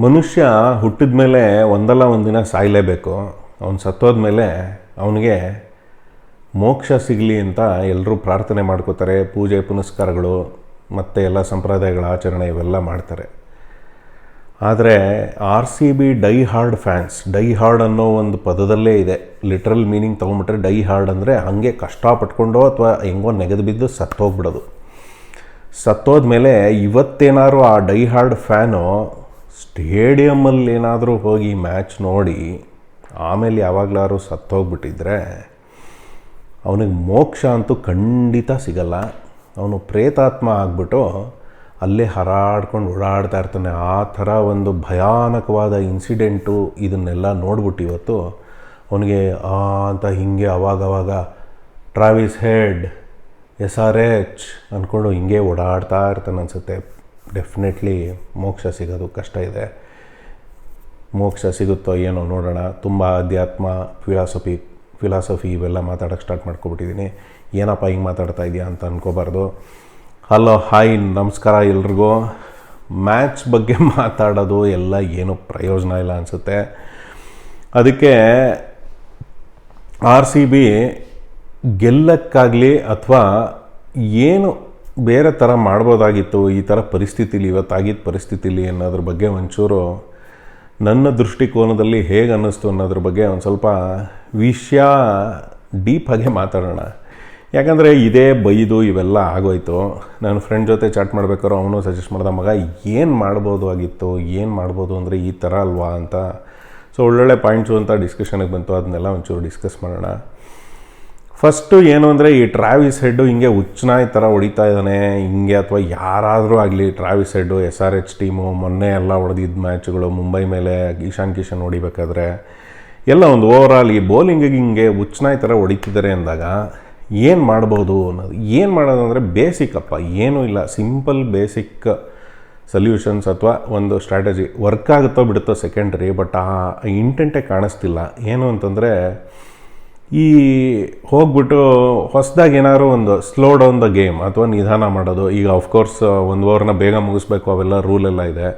ಮನುಷ್ಯ ಹುಟ್ಟಿದ ಮೇಲೆ ಒಂದಲ್ಲ ಒಂದಿನ ಸಾಯಲೇಬೇಕು. ಅವನು ಸತ್ತೋದ ಮೇಲೆ ಅವನಿಗೆ ಮೋಕ್ಷ ಸಿಗಲಿ ಅಂತ ಎಲ್ಲರೂ ಪ್ರಾರ್ಥನೆ ಮಾಡ್ಕೋತಾರೆ. ಪೂಜೆ, ಪುನಸ್ಕಾರಗಳು, ಮತ್ತು ಎಲ್ಲ ಸಂಪ್ರದಾಯಗಳ ಆಚರಣೆ ಇವೆಲ್ಲ ಮಾಡ್ತಾರೆ. ಆದರೆ R C B die hard fans, die hard ಅನ್ನೋ ಒಂದು ಪದದಲ್ಲೇ ಇದೆ. ಲಿಟ್ರಲ್ ಮೀನಿಂಗ್ ತೊಗೊಂಬಿಟ್ರೆ ಡೈ ಹಾರ್ಡ್ ಅಂದರೆ ಹಾಗೆ ಕಷ್ಟಪಟ್ಕೊಂಡೋ ಅಥವಾ ಹೆಂಗೋ ನೆಗೆದು ಬಿದ್ದು ಸತ್ತೋಗ್ಬಿಡೋದು. ಸತ್ತೋದ್ಮೇಲೆ ಇವತ್ತೇನಾದ್ರು ಆ ಡೈ ಹಾರ್ಡ್ ಫ್ಯಾನು ಸ್ಟೇಡಿಯಮ್ಮಲ್ಲಿ ಏನಾದರೂ ಹೋಗಿ ಮ್ಯಾಚ್ ನೋಡಿ ಆಮೇಲೆ ಯಾವಾಗಲಾರು ಸತ್ತೋಗ್ಬಿಟ್ಟಿದ್ರೆ ಅವನಿಗೆ ಮೋಕ್ಷ ಅಂತೂ ಖಂಡಿತ ಸಿಗಲ್ಲ. ಅವನು ಪ್ರೇತಾತ್ಮ ಆಗ್ಬಿಟ್ಟು ಅಲ್ಲೇ ಹರಾಡ್ಕೊಂಡು ಓಡಾಡ್ತಾ ಇರ್ತಾನೆ. ಆ ಥರ ಒಂದು ಭಯಾನಕವಾದ ಇನ್ಸಿಡೆಂಟು ಇದನ್ನೆಲ್ಲ ನೋಡ್ಬಿಟ್ಟು ಇವತ್ತು ಅವನಿಗೆ, ಆ, ಅಂತ ಹಿಂಗೆ ಅವಾಗವಾಗ Travis Head, S R H ಅಂದ್ಕೊಂಡು ಹಿಂಗೆ ಓಡಾಡ್ತಾ ಇರ್ತಾನೆ ಅನಿಸುತ್ತೆ. ಡೆಫಿನೆಟ್ಲಿ ಮೋಕ್ಷ ಸಿಗೋದು ಕಷ್ಟ ಇದೆ. ಮೋಕ್ಷ ಸಿಗುತ್ತೋ ಏನೋ ನೋಡೋಣ. ತುಂಬ ಅಧ್ಯಾತ್ಮ ಫಿಲಾಸಫಿ ಫಿಲಾಸಫಿ ಇವೆಲ್ಲ ಮಾತಾಡೋಕ್ಕೆ ಸ್ಟಾರ್ಟ್ ಮಾಡ್ಕೊಬಿಟ್ಟಿದ್ದೀನಿ ಏನಪ್ಪ ಹಿಂಗೆ ಮಾತಾಡ್ತಾ ಇದೆಯಾ ಅಂತ ಅನ್ಕೋಬಾರ್ದು. ಹಲೋ ಹಾಯ್ ನಮಸ್ಕಾರ ಎಲ್ರಿಗೂ. ಮ್ಯಾಚ್ ಬಗ್ಗೆ ಮಾತಾಡೋದು ಎಲ್ಲ ಏನೂ ಪ್ರಯೋಜನ ಇಲ್ಲ ಅನಿಸುತ್ತೆ. ಅದಕ್ಕೆ ಆರ್ ಸಿ ಬಿ ಗೆಲ್ಲಕ್ಕಾಗಲಿ ಅಥವಾ ಏನು ಬೇರೆ ಥರ ಮಾಡ್ಬೋದಾಗಿತ್ತು, ಈ ಥರ ಪರಿಸ್ಥಿತಿಲಿ ಇವತ್ತಾಗಿದ್ದ ಪರಿಸ್ಥಿತಿಲಿ ಅನ್ನೋದ್ರ ಬಗ್ಗೆ ಒಂಚೂರು ನನ್ನ ದೃಷ್ಟಿಕೋನದಲ್ಲಿ ಹೇಗೆ ಅನ್ನಿಸ್ತು ಅನ್ನೋದ್ರ ಬಗ್ಗೆ ಒಂದು ಸ್ವಲ್ಪ ವಿಷಯ ಡೀಪಾಗೆ ಮಾತಾಡೋಣ. ಯಾಕಂದರೆ ಇದೇ ಬೈದು ಇವೆಲ್ಲ ಆಗೋಯ್ತು. ನನ್ನ ಫ್ರೆಂಡ್ ಜೊತೆ ಚಾಟ್ ಮಾಡ್ಬೇಕಾದ್ರೂ ಅವನು ಸಜೆಸ್ಟ್ ಮಾಡಿದ, ಮಗ, ಏನು ಮಾಡ್ಬೋದು ಆಗಿತ್ತು? ಏನು ಮಾಡ್ಬೋದು ಅಂದರೆ ಈ ಥರ ಅಲ್ವಾ? ಅಂತ. ಸೊ ಒಳ್ಳೊಳ್ಳೆ ಪಾಯಿಂಟ್ಸು ಅಂತ ಡಿಸ್ಕಷನಿಗೆ ಬಂತು. ಅದನ್ನೆಲ್ಲ ಒಂಚೂರು ಡಿಸ್ಕಸ್ ಮಾಡೋಣ. ಫಸ್ಟು ಏನು ಅಂದರೆ ಈ ಟ್ರಾವಿಸ್ ಹೆಡ್ಡು ಹಿಂಗೆ ಉಚ್ಚನಾಯಿ ಥರ ಹೊಡಿತಾ ಇದ್ದಾನೆ, ಹಿಂಗೆ ಅಥವಾ ಯಾರಾದರೂ ಆಗಲಿ Travis Head, S R H team, ಮೊನ್ನೆ ಎಲ್ಲ ಹೊಡೆದಿದ್ದ ಮ್ಯಾಚ್ಗಳು, ಮುಂಬೈ ಮೇಲೆ ಈಶಾನ್ ಕಿಶನ್ ಹೊಡಿಬೇಕಾದ್ರೆ, ಎಲ್ಲ ಒಂದು ಓವರ್ ಆಲ್ ಈ ಬೌಲಿಂಗಿಗೆ ಹಿಂಗೆ ಉಚ್ಚನಾಯಿ ಥರ ಹೊಡಿತಿದ್ದಾರೆ ಅಂದಾಗ ಏನು ಮಾಡ್ಬೋದು ಅನ್ನೋದು. ಏನು ಮಾಡೋದು ಅಂದರೆ ಬೇಸಿಕ್ ಅಪ್ಪ, ಏನೂ ಇಲ್ಲ. ಸಿಂಪಲ್ ಬೇಸಿಕ್ ಸೊಲ್ಯೂಷನ್ಸ್ ಅಥವಾ ಒಂದು ಸ್ಟ್ರಾಟಜಿ ವರ್ಕ್ ಆಗುತ್ತೋ ಬಿಡುತ್ತೋ ಸೆಕೆಂಡ್ರಿ ಬಟ್ ಆ ಇಂಟೆಂಟೇ ಕಾಣಿಸ್ತಿಲ್ಲ. ಏನು ಅಂತಂದರೆ ಈ ಹೋಗ್ಬಿಟ್ಟು ಹೊಸದಾಗಿ ಏನಾದ್ರು ಒಂದು ಸ್ಲೋ ಡೌನ್ ದ ಗೇಮ್ ಅಥವಾ ನಿಧಾನ ಮಾಡೋದು, ಈಗ ಆಫ್ಕೋರ್ಸ್ ಒಂದು ಓವರ್ನ ಬೇಗ ಮುಗಿಸ್ಬೇಕು, ಅವೆಲ್ಲ ರೂಲೆಲ್ಲ ಇದೆ.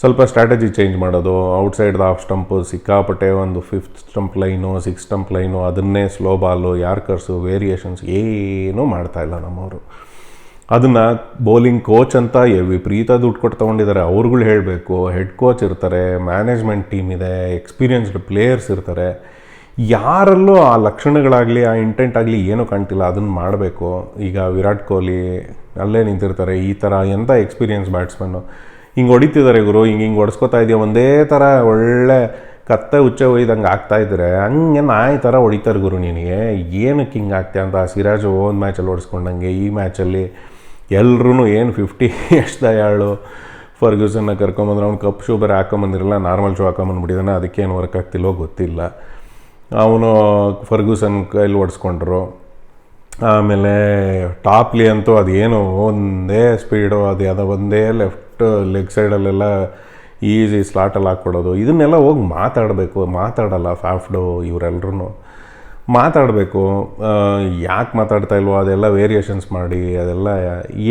ಸ್ವಲ್ಪ ಸ್ಟ್ರಾಟಜಿ ಚೇಂಜ್ ಮಾಡೋದು ಔಟ್ಸೈಡ್ ದ ಆಫ್ ಸ್ಟಂಪು ಸಿಕ್ಕಾಪಟ್ಟೆ ಒಂದು fifth stump line six stump line ಅದನ್ನೇ ಸ್ಲೋ ಬಾಲು ಯಾರ್ಕರ್ಸು ವೇರಿಯೇಷನ್ಸ್ ಏನೂ ಮಾಡ್ತಾಯಿಲ್ಲ ನಮ್ಮವರು. ಅದನ್ನು ಬೌಲಿಂಗ್ ಕೋಚ್ ಅಂತ ವಿಪರೀತ ದುಡ್ಡು ಕೊಟ್ಟು ತೊಗೊಂಡಿದ್ದಾರೆ ಅವ್ರುಗಳು ಹೇಳಬೇಕು ಹೆಡ್ ಕೋಚ್ ಇರ್ತಾರೆ ಮ್ಯಾನೇಜ್ಮೆಂಟ್ ಟೀಮ್ ಇದೆ ಎಕ್ಸ್ಪೀರಿಯನ್ಸ್ಡ್ ಪ್ಲೇಯರ್ಸ್ ಇರ್ತಾರೆ. ಯಾರಲ್ಲೂ ಆ ಲಕ್ಷಣಗಳಾಗಲಿ, ಆ ಇಂಟೆಂಟ್ ಆಗಲಿ ಏನೂ ಕಾಣ್ತಿಲ್ಲ. ಅದನ್ನು ಮಾಡಬೇಕು. ಈಗ ವಿರಾಟ್ ಕೊಹ್ಲಿ ಅಲ್ಲೇ ನಿಂತಿರ್ತಾರೆ. ಈ ಥರ ಎಂಥ ಎಕ್ಸ್ಪೀರಿಯನ್ಸ್ ಬ್ಯಾಟ್ಸ್ಮನ್ನು ಹಿಂಗೆ ಹೊಡಿತಿದ್ದಾರೆ ಗುರು. ಹಿಂಗೆ ಹಿಂಗೆ ಹೊಡ್ಸ್ಕೊತಾ ಇದೆಯಾ? ಒಂದೇ ಥರ ಒಳ್ಳೆ ಕತ್ತೆ ಹುಚ್ಚೆ ಒಯ್ದಂಗೆ ಆಗ್ತಾ ಇದ್ರೆ ಹಂಗೆ ನಾಯಿ ಥರ ಹೊಡಿತಾರೆ ಗುರು ನಿನಗೆ. ಏನಕ್ಕೆ ಹಿಂಗೆ ಆಗ್ತೀಯ ಅಂತ? ಸಿರಾಜು ಒಂದು ಮ್ಯಾಚಲ್ಲಿ ಹೊಡ್ಸ್ಕೊಂಡಂಗೆ, ಈ ಮ್ಯಾಚಲ್ಲಿ ಎಲ್ಲರೂ ಏನು ಫಿಫ್ಟಿ ಎಷ್ಟು ದಯಾಳು? ಫರ್ಗ್ಯೂಸನ್ನ ಕರ್ಕೊಂಬಂದ್ರೆ ಅವ್ನು ಕಪ್ ಶೂ ಬೇರೆ ಹಾಕೊಂಬಂದಿರಲ್ಲ, ನಾರ್ಮಲ್ ಶೂ ಹಾಕೊಂಬಂದ್ಬಿಟ್ಟಿದ್ದಾನೆ ಅದಕ್ಕೇನು ವರ್ಕ್ ಆಗ್ತಿಲ್ಲೋ ಗೊತ್ತಿಲ್ಲ. ಅವನು ಫರ್ಗೂಸನ್ ಕೈಲಿ ಓಡಿಸ್ಕೊಂಡ್ರು. ಆಮೇಲೆ ಟಾಪ್ಲಿ ಅಂತೂ ಅದೇನು ಒಂದೇ ಸ್ಪೀಡು, ಅದು ಯಾವುದೋ ಒಂದೇ ಲೆಫ್ಟ್ ಲೆಗ್ ಸೈಡಲ್ಲೆಲ್ಲ ಈಸಿ ಸ್ಲಾಟಲ್ಲಿ ಹಾಕ್ಕೊಡೋದು. ಇದನ್ನೆಲ್ಲ ಹೋಗಿ ಮಾತಾಡಬೇಕು, ಮಾತಾಡಲ್ಲ ಫ್ಯಾಫ್ಡು ಇವರೆಲ್ಲರೂ ಮಾತಾಡಬೇಕು ಯಾಕೆ ಮಾತಾಡ್ತಾ ಇಲ್ವೋ ಅದೆಲ್ಲ ವೇರಿಯೇಷನ್ಸ್ ಮಾಡಿ, ಅದೆಲ್ಲ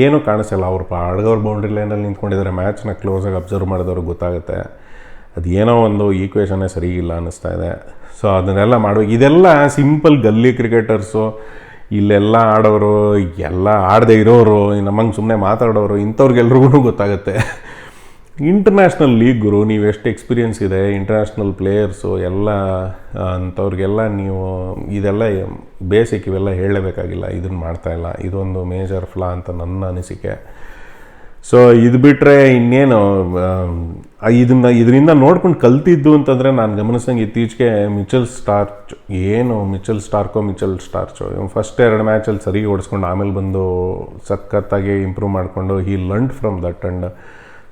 ಏನೂ ಕಾಣಿಸಲ್ಲ ಅವ್ರು ಪಾಡ್ಗವ್ರ ಬೌಂಡ್ರಿ ಲೈನಲ್ಲಿ ನಿಂತ್ಕೊಂಡಿದ್ದಾರೆ ಮ್ಯಾಚ್ನ ಕ್ಲೋಸಾಗಿ ಅಬ್ಸರ್ವ್ ಮಾಡಿದವ್ರಿಗೆ ಗೊತ್ತಾಗುತ್ತೆ. ಅದೇನೋ ಒಂದು ಈಕ್ವೇಷನ್ನೇ ಸರಿ ಇಲ್ಲ ಅನ್ನಿಸ್ತಾ ಇದೆ. ಸೊ ಅದನ್ನೆಲ್ಲ ಮಾಡಬೇಕು ಇದೆಲ್ಲ ಸಿಂಪಲ್ ಗಲ್ಲಿ ಕ್ರಿಕೆಟರ್ಸು ಇಲ್ಲೆಲ್ಲ ಆಡೋರು, ಎಲ್ಲ ಆಡದೇ ಇರೋರು, ನಮ್ಮಂಗೆ ಸುಮ್ಮನೆ ಮಾತಾಡೋರು, ಇಂಥವ್ರಿಗೆಲ್ರಿಗೂ ಗೊತ್ತಾಗುತ್ತೆ. ಇಂಟರ್ನ್ಯಾಷ್ನಲ್ ಲೀಗ್ ಗುರು, ನೀವು ಎಷ್ಟು ಎಕ್ಸ್ಪೀರಿಯನ್ಸ್ ಇದೆ ಇಂಟರ್ನ್ಯಾಷ್ನಲ್ ಪ್ಲೇಯರ್ಸು ಎಲ್ಲ ಅಂಥವ್ರಿಗೆಲ್ಲ ನೀವು ಇದೆಲ್ಲ ಬೇಸಿಕ್ ಇವೆಲ್ಲ ಹೇಳಲೇಬೇಕಾಗಿಲ್ಲ ಇದನ್ನು ಮಾಡ್ತಾಯಿಲ್ಲ ಇದೊಂದು ಮೇಜರ್ ಫ್ಲಾ ಅಂತ ನನ್ನ ಅನಿಸಿಕೆ. ಸೊ ಇದು ಬಿಟ್ಟರೆ ಇನ್ನೇನು ಇದನ್ನ, ಇದರಿಂದ ನೋಡ್ಕೊಂಡು ಕಲ್ತಿದ್ದು ಅಂತಂದರೆ ನಾನು ಗಮನಿಸಂಗೆ ಇತ್ತೀಚೆಗೆ ಮಿಚಲ್ ಸ್ಟಾರ್ಚ್, ಏನು ಮಿಚಲ್ ಸ್ಟಾರ್ಕೋ, ಮಿಚಲ್ ಸ್ಟಾರ್ಚೋ ಫಸ್ಟ್ ಎರಡು ಮ್ಯಾಚಲ್ಲಿ ಸರಿ ಓಡಿಸ್ಕೊಂಡು ಆಮೇಲೆ ಬಂದು ಸಖತ್ತಾಗಿ ಇಂಪ್ರೂವ್ ಮಾಡಿಕೊಂಡು he learn from that and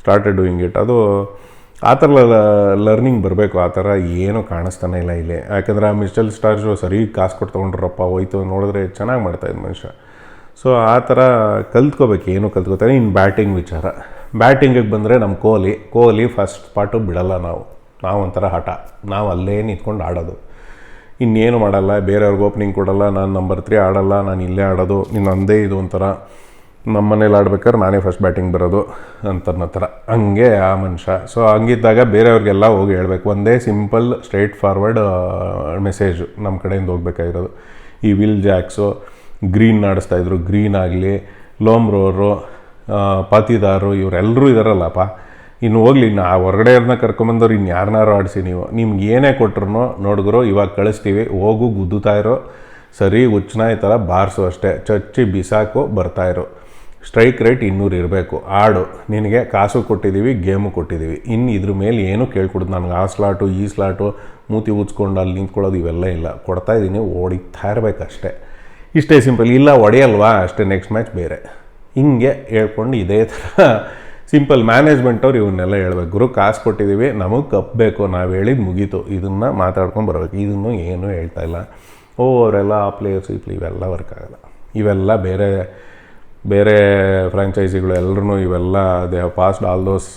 started doing it ಅದು ಆ ಥರ ಲರ್ನಿಂಗ್ ಬರಬೇಕು, ಆ ಥರ ಏನೂ ಕಾಣಿಸ್ತಾನೆ ಇಲ್ಲ ಇಲ್ಲಿ. ಯಾಕಂದರೆ ಆ ಮಿಚಲ್ ಸ್ಟಾರ್ಚು ಸರಿ ಕಾಸು ಕೊಟ್ಟು ತೊಗೊಂಡ್ರಪ್ಪ, ಹೋಯ್ತು, ನೋಡಿದ್ರೆ ಚೆನ್ನಾಗಿ ಮಾಡ್ತಾಯಿದ್ದು ಮನುಷ್ಯ. ಸೊ ಆ ಥರ ಕಲ್ತ್ಕೋಬೇಕು, ಏನು ಕಲ್ತ್ಕೋತಾರೆ ಇನ್ನು ಬ್ಯಾಟಿಂಗ್ ವಿಚಾರ. ಬ್ಯಾಟಿಂಗಿಗೆ ಬಂದರೆ ನಮ್ಮ ಕೊಹ್ಲಿ ಕೊಹ್ಲಿ ಫಸ್ಟ್ ಪಾರ್ಟು ಬಿಡಲ್ಲ ನಾವು. ನಾವು ಒಂಥರ ಹಠ. ನಾವು ಅಲ್ಲೇ ನಿಂತ್ಕೊಂಡು ಆಡೋದು. ಇನ್ನೇನು ಮಾಡಲ್ಲ, ಬೇರೆಯವ್ರಿಗೆ ಓಪನಿಂಗ್ ಕೊಡಲ್ಲ, ನಾನು ನಂಬರ್ ತ್ರೀ ಆಡಲ್ಲ, ನಾನು ಇಲ್ಲೇ ಆಡೋದು, ನೀನು ಅಂದೇ ಇದು ಒಂಥರ. ನಮ್ಮ ಮನೇಲಿ ಆಡ್ಬೇಕಾದ್ರೆ ನಾನೇ ಫಸ್ಟ್ ಬ್ಯಾಟಿಂಗ್ ಬರೋದು ಅಂತ ಅನ್ನೋ ಥರ ಹಂಗೆ ಆ ಮನುಷ್ಯ. ಸೊ ಹಂಗಿದ್ದಾಗ ಬೇರೆಯವ್ರಿಗೆಲ್ಲ ಹೋಗಿ ಹೇಳಬೇಕು. ಒಂದೇ ಸಿಂಪಲ್ ಸ್ಟ್ರೈಟ್ ಫಾರ್ವರ್ಡ್ ಮೆಸೇಜು ನಮ್ಮ ಕಡೆಯಿಂದ ಹೋಗ್ಬೇಕಾಗಿರೋದು. ಈ ವಿಲ್ ಜಾಕ್ಸು ಗ್ರೀನ್ ಆಡಿಸ್ತಾಯಿದ್ರು ಗ್ರೀನ್ ಆಗಲಿ, ಲೋಮ್ರೋರು ಪಾತಿದಾರರು ಇವರೆಲ್ಲರೂ ಇದಾರಲ್ಲಪ್ಪ. ಇನ್ನು ಹೋಗ್ಲಿ ಇನ್ನು ಆ ಹೊರಗಡೆಯವ್ರನ್ನ ಕರ್ಕೊಂಬಂದವ್ರು ಇನ್ನು ಯಾರನ್ನಾರು ಆಡಿಸಿ ನೀವು. ನಿಮ್ಗೆ ಏನೇ ಕೊಟ್ರು ನೋಡಿದ್ರು ಇವಾಗ ಕಳಿಸ್ತೀವಿ. ಹೋಗು ಗುದ್ದುತ್ತಾ ಇರೋ. ಸರಿ ಉಚ್ಚನಾಯಿ ಥರ ಬಾರಿಸು ಅಷ್ಟೇ. ಚಚ್ಚಿ, ಬಿಸಾಕು ಬರ್ತಾಯಿರು ಸ್ಟ್ರೈಕ್ ರೇಟ್ ಇನ್ನೂರು ಇರಬೇಕು. ಆಡು. ನಿನಗೆ ಕಾಸು ಕೊಟ್ಟಿದ್ದೀವಿ ಗೇಮು ಕೊಟ್ಟಿದ್ದೀವಿ ಇನ್ನು ಇದ್ರ ಮೇಲೆ ಏನು ಕೇಳ್ಕೊಡೋದು? ನನಗೆ ಆ ಸ್ಲಾಟು, ಈ ಸ್ಲಾಟು, ಮೂತಿ ಉಚ್ಕೊಂಡು ಅಲ್ಲಿ ನಿಂತ್ಕೊಳ್ಳೋದು ಇವೆಲ್ಲ ಇಲ್ಲ. ಕೊಡ್ತಾ ಇದ್ದೀನಿ ಹೊಡಿತಾ ಇರಬೇಕಷ್ಟೇ. ಇಷ್ಟೇ ಸಿಂಪಲ್, ಇಲ್ಲ ಒಡೆಯಲ್ವಾ ಅಷ್ಟೇ ನೆಕ್ಸ್ಟ್ ಮ್ಯಾಚ್ ಬೇರೆ. ಹಿಂಗೆ ಹೇಳ್ಕೊಂಡು ಇದೇ ಥರ ಸಿಂಪಲ್ ಮ್ಯಾನೇಜ್ಮೆಂಟ್ ಅವ್ರು ಇವನ್ನೆಲ್ಲ ಹೇಳ್ಬೇಕು. ಗುರು ಕಾಸು ಕೊಟ್ಟಿದ್ದೀವಿ, ನಮಗೆ ಕಪ್ ಬೇಕು, ನಾವು ಹೇಳಿದ್ದು ಮುಗೀತು. ಇದನ್ನು ಮಾತಾಡ್ಕೊಂಡು ಬರಬೇಕು. ಇದನ್ನು ಏನೂ ಹೇಳ್ತಾ ಇಲ್ಲ. ಓ, ಅವರೆಲ್ಲ ಆ ಪ್ಲೇಯರ್ಸ್ ಇಪ್ಲಿ ಪ್ಲೇ ಇವೆಲ್ಲ ವರ್ಕ್ ಆಗಲ್ಲ. ಇವೆಲ್ಲ ಬೇರೆ ಬೇರೆ ಫ್ರಾಂಚೈಸಿಗಳು ಎಲ್ಲರೂ ಇವೆಲ್ಲ they have passed all those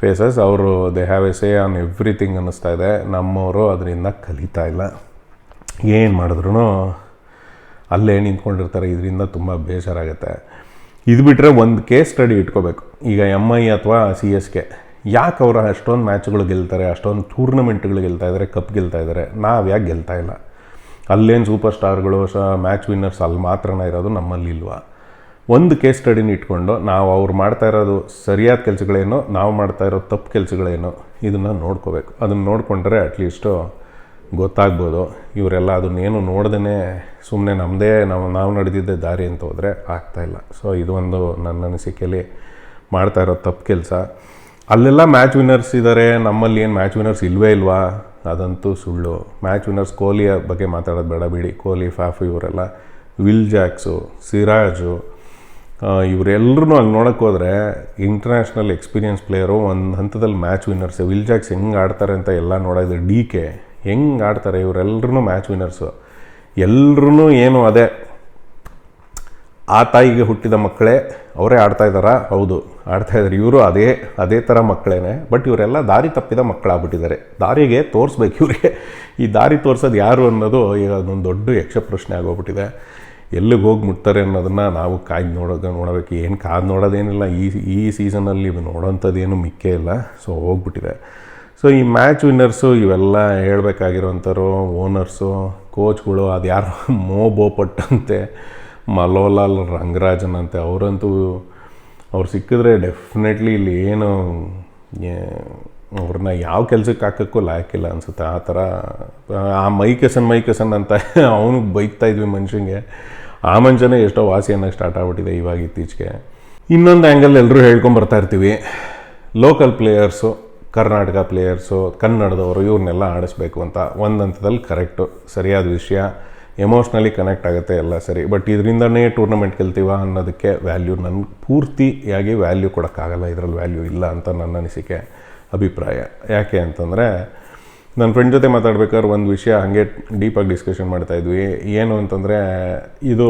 phases ಅವರು they have a say on everything ಅನ್ನಿಸ್ತಾ ಇದೆ. ನಮ್ಮವರು ಅದರಿಂದ ಕಲಿತಾ ಇಲ್ಲ. ಏನು ಮಾಡಿದ್ರು ಅಲ್ಲೇ ನಿಂತ್ಕೊಂಡಿರ್ತಾರೆ, ಇದರಿಂದ ತುಂಬ ಬೇಜಾರಾಗುತ್ತೆ ಇದು ಬಿಟ್ಟರೆ ಒಂದು ಕೇಸ್ ಸ್ಟಡಿ ಇಟ್ಕೋಬೇಕು. ಈಗ ಎಂ ಐ ಅಥವಾ ಸಿ ಎಸ್ ಕೆ ಯಾಕೆ ಅವರು ಅಷ್ಟೊಂದು ಮ್ಯಾಚ್ಗಳು ಗೆಲ್ತಾರೆ, ಅಷ್ಟೊಂದು ಟೂರ್ನಮೆಂಟ್ಗಳು ಗೆಲ್ತಾ ಇದ್ದಾರೆ ಕಪ್ ಗೆಲ್ತಾ ಇದ್ದಾರೆ ನಾವು ಯಾಕೆ ಗೆಲ್ತಾ ಇಲ್ಲ? ಅಲ್ಲೇನು ಸೂಪರ್ ಸ್ಟಾರ್ಗಳು ಸಹ ಮ್ಯಾಚ್ ವಿನ್ನರ್ಸ್ ಅಲ್ಲಿ ಮಾತ್ರನೇ ಇರೋದು ನಮ್ಮಲ್ಲಿ ಇಲ್ವಾ? ಒಂದು ಕೇಸ್ ಸ್ಟಡಿನ ಇಟ್ಕೊಂಡು ನಾವು ಅವ್ರು ಮಾಡ್ತಾ ಇರೋದು ಸರಿಯಾದ ಕೆಲಸಗಳೇನೋ, ನಾವು ಮಾಡ್ತಾ ಇರೋ ತಪ್ಪು ಕೆಲಸಗಳೇನೋ, ಇದನ್ನು ನೋಡ್ಕೋಬೇಕು. ಅದನ್ನು ನೋಡಿಕೊಂಡ್ರೆ ಅಟ್ಲೀಸ್ಟು ಗೊತ್ತಾಗ್ಬೋದು. ಇವರೆಲ್ಲ ಅದನ್ನೇನು ನೋಡ್ದೇ ಸುಮ್ಮನೆ ನಮ್ಮದೇ ನಾವು ನಾವು ನಡೆದಿದ್ದೆ ದಾರಿ ಅಂತ ಹೋದರೆ ಆಗ್ತಾಯಿಲ್ಲ ಸೊ ಇದು ಒಂದು ನನ್ನ ಅನಿಸಿಕೆಯಲ್ಲಿ ಮಾಡ್ತಾ ಇರೋ ತಪ್ಪು ಕೆಲಸ. ಅಲ್ಲೆಲ್ಲ ಮ್ಯಾಚ್ ವಿನ್ನರ್ಸ್ ಇದ್ದಾರೆ ನಮ್ಮಲ್ಲಿ ಏನು ಮ್ಯಾಚ್ ವಿನ್ನರ್ಸ್ ಇಲ್ವೇ ಇಲ್ವಾ? ಅದಂತೂ ಸುಳ್ಳು. ಮ್ಯಾಚ್ ವಿನ್ನರ್ಸ್ ಕೊಹ್ಲಿಯ ಬಗ್ಗೆ ಮಾತಾಡೋದು ಬೇಡ ಬಿಡಿ. ಕೊಹ್ಲಿ, ಫಾಫು ಇವರೆಲ್ಲ, ವಿಲ್ ಜಾಕ್ಸು, ಸಿರಾಜು ಇವರೆಲ್ಲರೂ ಅಲ್ಲಿ ನೋಡೋಕ್ಕೆ ಹೋದರೆ ಇಂಟರ್ನ್ಯಾಷನಲ್ ಎಕ್ಸ್ಪೀರಿಯನ್ಸ್ ಪ್ಲೇಯರು ಒಂದು ಹಂತದಲ್ಲಿ ಮ್ಯಾಚ್ ವಿನ್ನರ್ಸ್ ವಿಲ್ ಜಾಕ್ಸ್ ಹೆಂಗೆ ಆಡ್ತಾರೆ ಅಂತ ಎಲ್ಲ ನೋಡೋದು ಡಿ ಕೆ ಹೆಂಗೆ ಆಡ್ತಾರೆ ಇವರೆಲ್ಲರೂ ಮ್ಯಾಚ್ ವಿನ್ನರ್ಸು ಎಲ್ಲರೂ ಏನು ಅದೇ. ಆ ತಾಯಿಗೆ ಹುಟ್ಟಿದ ಮಕ್ಕಳೇ ಅವರೇ ಆಡ್ತಾ ಇದ್ದಾರಾ? ಹೌದು, ಆಡ್ತಾ ಇದ್ದಾರೆ. ಇವರು ಅದೇ ಅದೇ ಥರ ಮಕ್ಕಳೇ ಬಟ್ ಇವರೆಲ್ಲ ದಾರಿ ತಪ್ಪಿದ ಮಕ್ಕಳಾಗ್ಬಿಟ್ಟಿದ್ದಾರೆ. ದಾರಿಗೆ ತೋರಿಸ್ಬೇಕು ಇವರಿಗೆ. ಈ ದಾರಿ ತೋರಿಸೋದು ಯಾರು ಅನ್ನೋದು ಈಗ ಅದೊಂದು ದೊಡ್ಡ ಯಕ್ಷ ಪ್ರಶ್ನೆ ಆಗೋಗ್ಬಿಟ್ಟಿದೆ. ಎಲ್ಲಿಗೆ ಹೋಗಿ ಮುಟ್ತಾರೆ ಅನ್ನೋದನ್ನು ನಾವು ಕಾಯ್ದು ನೋಡೋದು ನೋಡಬೇಕು. ಏನು ಕಾದು ನೋಡೋದೇನಿಲ್ಲ. ಈ ಈ ಸೀಸನಲ್ಲಿ ನೋಡೋಂಥದ್ದೇನು ಮಿಕ್ಕೇ ಇಲ್ಲ. ಸೊ ಹೋಗ್ಬಿಟ್ಟಿದೆ. ಸೊ ಈ ಮ್ಯಾಚ್ ವಿನ್ನರ್ಸು ಇವೆಲ್ಲ ಹೇಳಬೇಕಾಗಿರುವಂಥವ್ರು ಓನರ್ಸು ಕೋಚ್ಗಳು ಅದು ಯಾರು ಮೋ ಬೋಪಟ್ಟಂತೆ, ಮಲೋಲಾಲ್ ರಂಗರಾಜನ್ ಅಂತೆ, ಅವರಂತೂ ಅವ್ರು ಸಿಕ್ಕಿದ್ರೆ ಡೆಫಿನೆಟ್ಲಿ ಇಲ್ಲಿ ಏನು ಅವ್ರನ್ನ ಯಾವ ಕೆಲಸಕ್ಕೆ ಹಾಕೋಕ್ಕೂ ಲಾಯಕ್ಕಿಲ್ಲ ಅನ್ಸುತ್ತೆ. ಆ ಥರ, ಆ ಮೈಕೆಸನ್ ಮೈಕೆಸನ್ ಅಂತ ಅವನಿಗೆ ಬೈತಾ ಇದ್ವಿ ಮನುಷ್ಯನಿಗೆ ಆ ಮನುಷ್ಯನೇ ಎಷ್ಟೋ ವಾಸಿ ಅನ್ನೋಕ್ಕೆ ಸ್ಟಾರ್ಟ್ ಆಗ್ಬಿಟ್ಟಿದೆ ಇವಾಗ ಇತ್ತೀಚೆಗೆ. ಇನ್ನೊಂದು ಆ್ಯಂಗಲ್ ಎಲ್ಲರೂ ಹೇಳ್ಕೊಂಬರ್ತಾ ಇರ್ತೀವಿ. ಲೋಕಲ್ ಪ್ಲೇಯರ್ಸು ಕರ್ನಾಟಕ ಪ್ಲೇಯರ್ಸು, ಕನ್ನಡದವರು ಇವ್ರನ್ನೆಲ್ಲ ಆಡಿಸ್ಬೇಕು ಅಂತ ಒಂದು ಹಂತದಲ್ಲಿ ಕರೆಕ್ಟು. ಸರಿಯಾದ ವಿಷಯ. ಎಮೋಷ್ನಲಿ ಕನೆಕ್ಟ್ ಆಗುತ್ತೆ ಎಲ್ಲ ಸರಿ. ಬಟ್ ಇದರಿಂದನೇ ಟೂರ್ನಮೆಂಟ್ ಗೆಲ್ತೀವ ಅನ್ನೋದಕ್ಕೆ ವ್ಯಾಲ್ಯೂ ನನಗೆ ಪೂರ್ತಿಯಾಗಿ ವ್ಯಾಲ್ಯೂ ಕೊಡೋಕ್ಕಾಗಲ್ಲ. ಇದರಲ್ಲಿ ವ್ಯಾಲ್ಯೂ ಇಲ್ಲ ಅಂತ ನನ್ನ ಅನಿಸಿಕೆ, ಅಭಿಪ್ರಾಯ. ಯಾಕೆ ಅಂತಂದರೆ ನನ್ನ ಫ್ರೆಂಡ್ ಜೊತೆ ಮಾತಾಡ್ಬೇಕಾದ್ರೆ ಒಂದು ವಿಷಯ ಹಾಗೆ ಡೀಪಾಗಿ ಡಿಸ್ಕಷನ್ ಮಾಡ್ತಾಯಿದ್ವಿ ಏನು ಅಂತಂದರೆ, ಇದು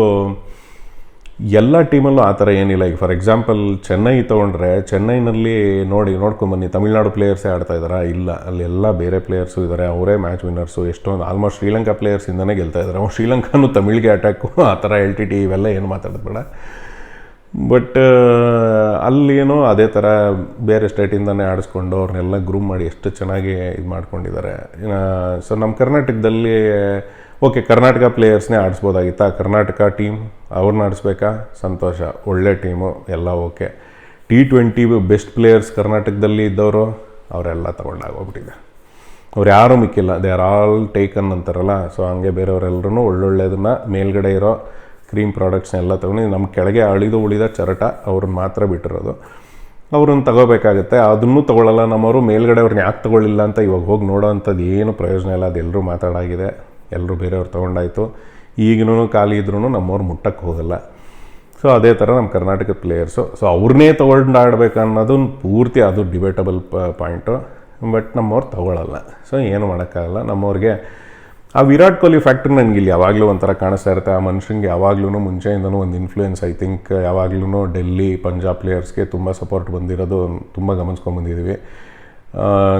ಎಲ್ಲ ಟೀಮಲ್ಲೂ ಆ ಥರ ಏನಿಲ್ಲ. ಈಗ ಫಾರ್ ಎಕ್ಸಾಂಪಲ್ ಚೆನ್ನೈ ತೊಗೊಂಡ್ರೆ, ಚೆನ್ನೈನಲ್ಲಿ ನೋಡಿ ನೋಡ್ಕೊಂಬನ್ನಿ ತಮಿಳ್ನಾಡು ಪ್ಲೇಯರ್ಸೇ ಆಡ್ತಾ ಇದ್ದಾರಾ? ಇಲ್ಲ. ಅಲ್ಲಿ ಎಲ್ಲ ಬೇರೆ ಪ್ಲೇಯರ್ಸು ಇದ್ದಾರೆ ಅವರೇ ಮ್ಯಾಚ್ ವಿನ್ನರ್ಸು ಎಷ್ಟೊಂದು ಆಲ್ಮೋಸ್ಟ್ ಶ್ರೀಲಂಕಾ ಪ್ಲೇಯರ್ಸಿಂದನೇ ಗೆಲ್ತಾ ಇದ್ದಾರೆ ಅವ್ನು ಶ್ರೀಲಂಕಾನು ತಮಿಳ್ಗೆ ಅಟ್ಯಾಕು ಆ ಥರ ಎಲ್ ಟಿ ಟಿ ಇವೆಲ್ಲ ಏನು ಮಾತಾಡೋದು ಬಟ್ ಅಲ್ಲೇನೋ ಅದೇ ಥರ ಬೇರೆ ಸ್ಟೇಟಿಂದನೇ ಆಡಿಸ್ಕೊಂಡು ಅವ್ರನ್ನೆಲ್ಲ ಗ್ರೂಮ್ ಮಾಡಿ ಎಷ್ಟು ಚೆನ್ನಾಗಿ ಇದು ಮಾಡ್ಕೊಂಡಿದ್ದಾರೆ. ಸೊ ನಮ್ಮ ಕರ್ನಾಟಕದಲ್ಲಿ ಓಕೆ ಕರ್ನಾಟಕ ಪ್ಲೇಯರ್ಸ್ನೇ ಆಡಿಸ್ಬೋದಾಗಿತ್ತಾ? ಕರ್ನಾಟಕ ಟೀಮ್ ಅವ್ರನ್ನ ಆಡಿಸ್ಬೇಕಾ? ಸಂತೋಷ. ಒಳ್ಳೆ ಟೀಮು ಎಲ್ಲ okay T twenty best players ಕರ್ನಾಟಕದಲ್ಲಿ ಇದ್ದವರು, ಅವರೆಲ್ಲ ತೊಗೊಂಡಾಗೋಗ್ಬಿಟ್ಟಿದೆ ಅವ್ರು ಯಾರೂ ಮಿಕ್ಕಿಲ್ಲ. ದೇ ಆರ್ ಆಲ್ ಟೇಕನ್ ಅಂತಾರಲ್ಲ? ಸೊ ಹಂಗೆ ಬೇರೆಯವರೆಲ್ಲರೂ ಒಳ್ಳೊಳ್ಳೆದನ್ನ ಮೇಲ್ಗಡೆ ಇರೋ ಕ್ರೀಮ್ ಪ್ರಾಡಕ್ಟ್ಸ್ನೆಲ್ಲ ತೊಗೊಂಡು ನಮ್ಮ ಕೆಳಗೆ ಅಳಿದು ಉಳಿದ ಚರಟ ಅವ್ರನ್ನ ಮಾತ್ರ ಬಿಟ್ಟಿರೋದು. ಅವ್ರನ್ನ ತಗೋಬೇಕಾಗುತ್ತೆ. ಅದನ್ನೂ ತೊಗೊಳ್ಳಲ್ಲ ನಮ್ಮವರು. ಮೇಲ್ಗಡೆ ಅವ್ರನ್ನ ಯಾಕೆ ತೊಗೊಳ್ಳಿಲ್ಲ ಅಂತ ಇವಾಗ ಹೋಗಿ ನೋಡೋ ಅಂಥದ್ದು ಏನು ಪ್ರಯೋಜನ ಇಲ್ಲ. ಅದೆಲ್ಲರೂ ಮಾತಾಡಾಗಿದೆ. ಎಲ್ಲರೂ ಬೇರೆಯವ್ರು ತೊಗೊಂಡಾಯ್ತು. ಈಗಿನೂ ಖಾಲಿ ಇದ್ರೂ ನಮ್ಮವ್ರು ಮುಟ್ಟಕ್ಕೆ ಹೋಗಲ್ಲ. ಸೊ ಅದೇ ಥರ ನಮ್ಮ ಕರ್ನಾಟಕದ ಪ್ಲೇಯರ್ಸು ಸೊ ಅವ್ರನ್ನೇ ತೊಗೊಂಡು ಅನ್ನೋದು ಪೂರ್ತಿ ಅದು ಡಿಬೇಟಬಲ್ ಪಾಯಿಂಟು ಬಟ್ ನಮ್ಮವ್ರು ತಗೊಳ್ಳಲ್ಲ ಸೊ ಏನು ಮಾಡೋಕ್ಕಾಗಲ್ಲ. ನಮ್ಮವ್ರಿಗೆ ಆ ವಿರಾಟ್ ಕೊಹ್ಲಿ ಫ್ಯಾಕ್ಟ್ರಿ ನನಗೆ ಇಲ್ಲಿ ಯಾವಾಗಲೂ ಒಂಥರ ಕಾಣಿಸ್ತಾ ಇರುತ್ತೆ. ಆ ಮನುಷ್ಯಂಗೆ ಯಾವಾಗ್ಲೂ ಮುಂಚೆಯಿಂದನೂ ಒಂದು ಇನ್ಫ್ಲೂಯೆನ್ಸ್ ಐ ಥಿಂಕ್ ಯಾವಾಗ್ಲೂ ಡೆಲ್ಲಿ ಪಂಜಾಬ್ ಪ್ಲೇಯರ್ಸ್ಗೆ ತುಂಬ ಸಪೋರ್ಟ್ ಬಂದಿರೋದು, ತುಂಬ ಗಮನಿಸ್ಕೊಂಡ್ಬಂದಿದ್ದೀವಿ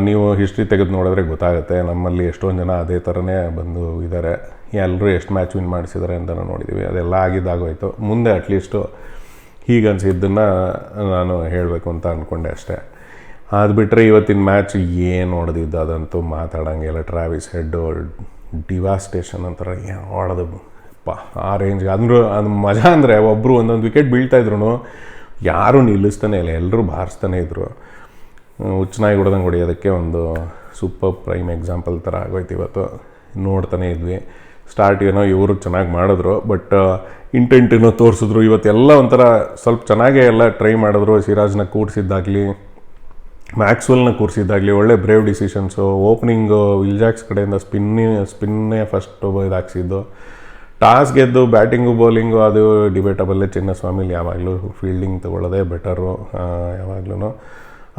ನೀವು ಹಿಸ್ಟ್ರಿ ತೆಗೆದು ನೋಡಿದ್ರೆ ಗೊತ್ತಾಗುತ್ತೆ. ನಮ್ಮಲ್ಲಿ ಎಷ್ಟೊಂದು ಜನ ಅದೇ ಥರನೇ ಬಂದು ಇದ್ದಾರೆ ಎಲ್ಲರೂ ಎಷ್ಟು ಮ್ಯಾಚ್ ವಿನ್ ಮಾಡಿಸಿದ್ದಾರೆ ಅಂತ ನಾವು ನೋಡಿದ್ದೀವಿ ಅದೆಲ್ಲ ಆಗಿದ್ದಾಗೋಯ್ತು. ಮುಂದೆ ಅಟ್ಲೀಸ್ಟು ಹೀಗೆ ಅನಿಸಿದ್ದನ್ನು ನಾನು ಹೇಳಬೇಕು ಅಂತ ಅಂದ್ಕೊಂಡೆ ಅಷ್ಟೇ. ಅದು ಬಿಟ್ಟರೆ ಇವತ್ತಿನ ಮ್ಯಾಚ್ ಏನು ಹೊಡೆದಿದ್ದು? ಅದಂತೂ ಮಾತಾಡೋಂಗಿಲ್ಲ. ಟ್ರಾವಿಸ್ ಹೆಡ್ಡು ಡಿವಾಸ್ಟೇಷನ್ ಅಂತಾರೆ ಏನು ಹೊಡೆದು? ಪ, ಆ ರೇಂಜ್ಗೆ ಅಂದರೂ ಅದು ಮಜಾ ಅಂದರೆ ಒಬ್ಬರು ಒಂದೊಂದು ವಿಕೆಟ್ ಬೀಳ್ತಾಯಿದ್ರು ಯಾರೂ ನಿಲ್ಲಿಸ್ತಾನೆ ಇಲ್ಲ. ಎಲ್ಲರೂ ಬಾರಿಸ್ತಾನೆ ಇದ್ದರು ಹುಚ್ಚನಾಗಿ ಹೊಡೆದಂಗೆ ಹೊಡೆಯೋದಕ್ಕೆ ಒಂದು ಸೂಪರ್ ಪ್ರೈಮ್ ಎಕ್ಸಾಂಪಲ್ ಥರ ಆಗೋಯ್ತು ಇವತ್ತು. ನೋಡ್ತಾನೆ ಇದ್ವಿ. ಸ್ಟಾರ್ಟ್ ಏನೋ ಇವರು ಚೆನ್ನಾಗಿ ಮಾಡಿದ್ರು, ಬಟ್ ಇಂಟೆಂಟ್ ಏನೋ ತೋರಿಸಿದ್ರು. ಇವತ್ತೆಲ್ಲ ಒಂಥರ ಸ್ವಲ್ಪ ಚೆನ್ನಾಗೇ ಎಲ್ಲ ಟ್ರೈ ಮಾಡಿದ್ರು. ಸಿರಾಜ್ನ ಕೂಡಿಸಿದ್ದಾಗಲಿ ಮ್ಯಾಕ್ಸ್ವೆಲ್ನ ಕೂರಿಸಿದ್ದಾಗಲಿ, ಒಳ್ಳೆ ಬ್ರೇವ್ ಡಿಸಿಷನ್ಸು. ಓಪನಿಂಗು ವಿಲ್ಜಾಕ್ಸ್ ಕಡೆಯಿಂದ ಸ್ಪಿನ್ನಿ, ಸ್ಪಿನ್ನೇ ಫಸ್ಟ್ ಇದಾಕ್ಸಿದ್ದು ಟಾಸ್ ಗೆದ್ದು ಬ್ಯಾಟಿಂಗು, ಬೌಲಿಂಗು ಅದು ಡಿಬೇಟಬಲ್ಲೇ ಚಿನ್ನಸ್ವಾಮಿಲಿ ಯಾವಾಗಲೂ ಫೀಲ್ಡಿಂಗ್ ತೊಗೊಳ್ಳೋದೇ ಬೆಟರು ಯಾವಾಗ್ಲೂ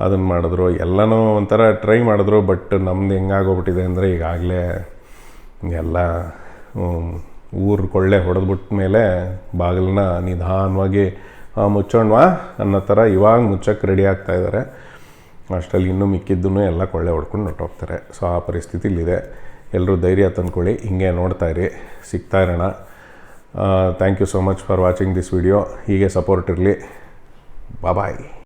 ಅದನ್ನು ಮಾಡಿದ್ರು. ಎಲ್ಲನೂ ಒಂಥರ ಟ್ರೈ ಮಾಡಿದ್ರು ಬಟ್ ನಮ್ದು ಹೆಂಗಾಗೋಗ್ಬಿಟ್ಟಿದೆ ಅಂದರೆ ಈಗಾಗಲೇ ಎಲ್ಲ ಊರು ಕೊಳ್ಳೆ ಹೊಡೆದ್ಬಿಟ್ಟ ಮೇಲೆ ಬಾಗಿಲನ್ನ ನಿಧಾನವಾಗಿ ಮುಚ್ಚೋಣವಾ? ಅನ್ನೋ ಥರ ಇವಾಗ ಮುಚ್ಚಕ್ಕೆ ರೆಡಿ ಆಗ್ತಾ ಇದ್ದಾರೆ ಅಷ್ಟರಲ್ಲಿ ಇನ್ನೂ ಮಿಕ್ಕಿದ್ದೂ ಎಲ್ಲ ಕೊಳ್ಳೆ ಹೊಡ್ಕೊಂಡು ಹೊರ್ಟೋಗ್ತಾರೆ. ಸೊ ಆ ಪರಿಸ್ಥಿತಿಲಿದೆ ಎಲ್ಲರೂ ಧೈರ್ಯ ತಂದ್ಕೊಳ್ಳಿ. ಹಿಂಗೆ ನೋಡ್ತಾ ಇರಿ. ಸಿಗ್ತಾ ಇರೋಣ. Thank you so much for watching this video ಹೀಗೆ ಸಪೋರ್ಟ್ ಇರಲಿ. ಬಾಯ್